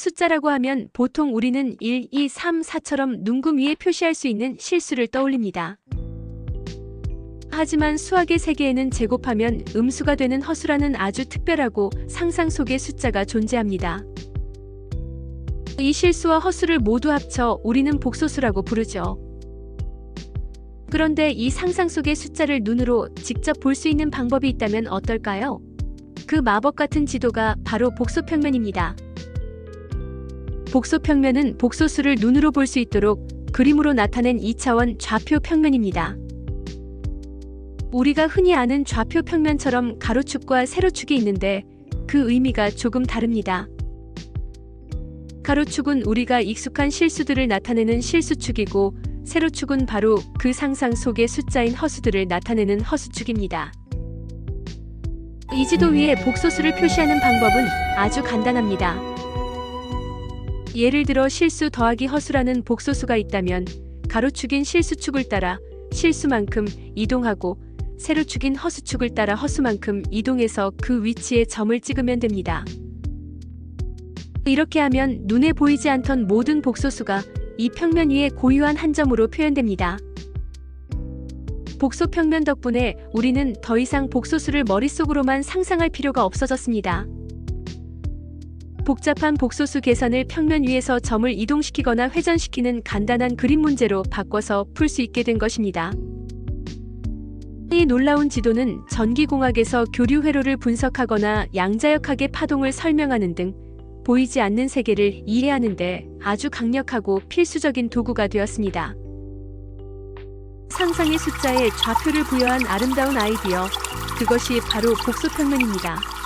숫자라고 하면 보통 우리는 1, 2, 3, 4처럼 눈금 위에 표시할 수 있는 실수를 떠올립니다. 하지만 수학의 세계에는 제곱하면 음수가 되는 허수라는 아주 특별하고 상상 속의 숫자가 존재합니다. 이 실수와 허수를 모두 합쳐 우리는 복소수라고 부르죠. 그런데 이 상상 속의 숫자를 눈으로 직접 볼 수 있는 방법이 있다면 어떨까요? 그 마법 같은 지도가 바로 복소평면입니다. 복소 평면은 복소수를 눈으로 볼 수 있도록 그림으로 나타낸 2차원 좌표 평면입니다. 우리가 흔히 아는 좌표 평면처럼 가로축과 세로축이 있는데 그 의미가 조금 다릅니다. 가로축은 우리가 익숙한 실수들을 나타내는 실수축이고 세로축은 바로 그 상상 속의 숫자인 허수들을 나타내는 허수축입니다. 이 지도 위에 복소수를 표시하는 방법은 아주 간단합니다. 예를 들어 실수 더하기 허수라는 복소수가 있다면 가로축인 실수축을 따라 실수만큼 이동하고 세로축인 허수축을 따라 허수만큼 이동해서 그 위치에 점을 찍으면 됩니다. 이렇게 하면 눈에 보이지 않던 모든 복소수가 이 평면 위에 고유한 한 점으로 표현됩니다. 복소 평면 덕분에 우리는 더 이상 복소수를 머릿속으로만 상상할 필요가 없어졌습니다. 복잡한 복소수 계산을 평면 위에서 점을 이동시키거나 회전시키는 간단한 그림 문제로 바꿔서 풀 수 있게 된 것입니다. 이 놀라운 지도는 전기공학에서 교류 회로를 분석하거나 양자역학의 파동을 설명하는 등 보이지 않는 세계를 이해하는 데 아주 강력하고 필수적인 도구가 되었습니다. 상상의 숫자에 좌표를 부여한 아름다운 아이디어, 그것이 바로 복소평면입니다.